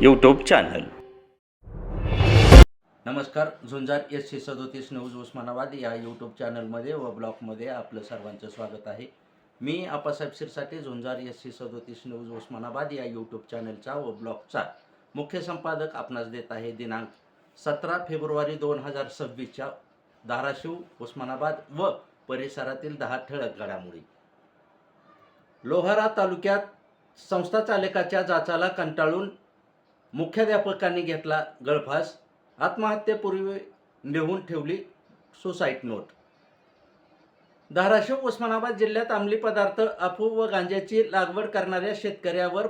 YouTube channel नमस्कार झुंजार S C सदोतीस news Osmanabad या यूट्यूब चॅनलमध्ये व ब्लॉगमध्ये आपलं सर्वांचं स्वागत आहे. मी आपासाहेब शिरसाटे झुंजार एस सी सदोतीस न्यूज उस्मानाबाद या यूट्यूब चॅनलचा व ब्लॉगचा मुख्य संपादक आपणास देत आहे दिनांक सतरा फेब्रुवारी दोन हजार सव्वीसच्या धाराशिव उस्मानाबाद व परिसरातील दहा ठळक घडामोडी. लोहारा तालुक्यात संस्था चालकाच्या जाचाला कंटाळून मुख्याध्यापकांनी घेतला गळफास. आत्महत्येपूर्वी लिहून ठेवली सुसाईड नोट. धाराशिव उस्मानाबाद जिल्ह्यात अंमली पदार्थ अफू व गांज्याची लागवड करणाऱ्या शेतकऱ्यावर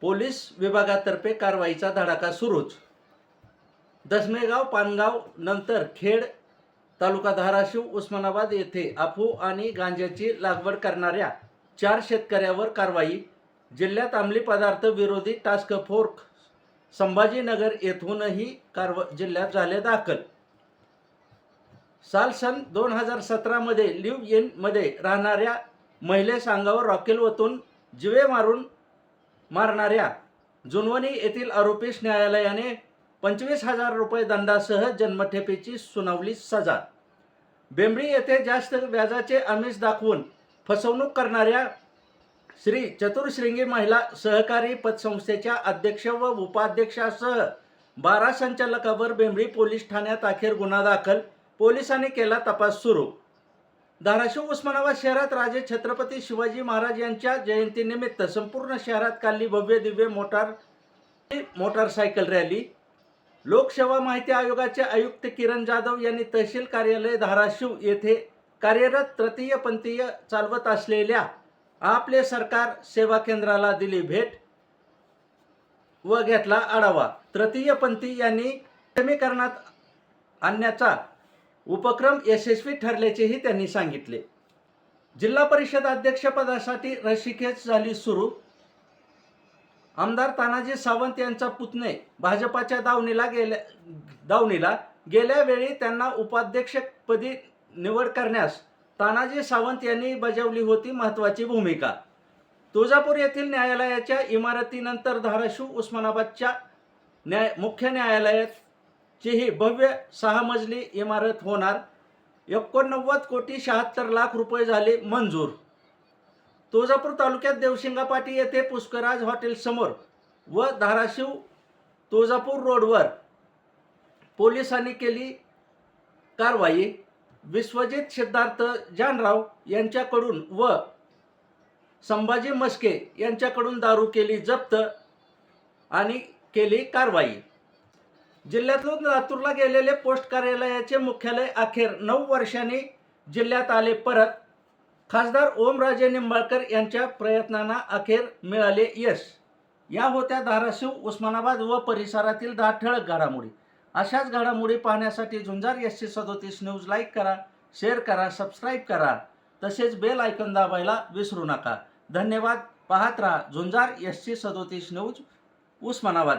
पोलीस विभागातर्फे कारवाईचा धडाका सुरूच. दसमेगाव पानगाव नंतर खेड तालुका धाराशिव उस्मानाबाद येथे अफू आणि गांज्याची लागवड करणाऱ्या चार शेतकऱ्यावर कारवाई जिल्ह्यात अंमली पदार्थ विरोधी टास्क फोर्स संभाजीनगर येथूनही कारव जिल्ह्यात झाले दाखल. साल सन दोन हजार सतरामध्ये लिव्ह इनमध्ये राहणाऱ्या महिलेस अंगावर रॉकेल ओतून जिवे मारून मारणाऱ्या जुनवणी येथील आरोपीस न्यायालयाने पंचवीस हजार रुपये दंडासह जन्मठेपेची सुनावली सजा. बेंबळी येथे जास्त व्याजाचे आमिष दाखवून फसवणूक करणाऱ्या श्री चतुर्श्रृंगी महिला सहकारी पतसंस्थेच्या अध्यक्ष व उपाध्यक्षासह बारा संचालकावर बेंबळी पोलीस ठाण्यात अखेर गुन्हा दाखल. पोलिसांनी केला तपास सुरू. धाराशिव उस्मानाबाद शहरात राजे छत्रपती शिवाजी महाराज यांच्या जयंतीनिमित्त संपूर्ण शहरात काढली भव्य दिव्य मोटार मोटारसायकल रॅली. लोकसेवा माहिती आयोगाचे आयुक्त किरण जाधव यांनी तहसील कार्यालय धाराशिव येथे कार्यरत तृतीयपंथीय चालवत असलेल्या आपले सरकार सेवा केंद्राला दिली भेट व घेतला आढावा. तृतीयपंथी यांनी समीकरणात आणण्याचा उपक्रम यशस्वी ठरल्याचेही त्यांनी सांगितले. जिल्हा परिषद अध्यक्षपदासाठी रशिकेच झाली सुरू. आमदार तानाजी सावंत यांचा पुतणे भाजपाच्या दावणीला गेल्या दावणीला गेल्या वेळी त्यांना उपाध्यक्षपदी निवड करण्यास तानाजी सावंत यांनी बजावली होती महत्त्वाची भूमिका. तुळजापूर येथील न्यायालयाच्या इमारतीनंतर धाराशिव उस्मानाबादच्या न्याय मुख्य न्यायालयाची ही भव्य सहा मजली इमारत होणार. एकोणनव्वद कोटी शहात्तर लाख रुपये झाले मंजूर. तुळजापूर तालुक्यात देवशिंगापाटी येथे पुष्कराज हॉटेलसमोर व धाराशिव तुळजापूर रोडवर पोलिसांनी केली कारवाई. विश्वजित सिद्धार्थ जानराव यांच्याकडून व संभाजी मस्के यांच्याकडून दारू केली जप्त आणि केली कारवाई. जिल्ह्यातून लातूरला गेलेले पोस्ट कार्यालयाचे मुख्यालय अखेर नऊ वर्षांनी जिल्ह्यात आले परत. खासदार ओमराजे निंबाळकर यांच्या प्रयत्नांना अखेर मिळाले यश. या होत्या धाराशिव उस्मानाबाद व परिसरातील दहा ठळक घडामोडी. अशाच घडामोडी पाहण्यासाठी झुंजार एस सी सदोतीस न्यूज लाईक करा शेअर करा सबस्क्राईब करा. तसेच बेल आयकन दाबायला विसरू नका. धन्यवाद. पाहत राहा झुंजार एस सी सदोतीस न्यूज उस्मानाबाद.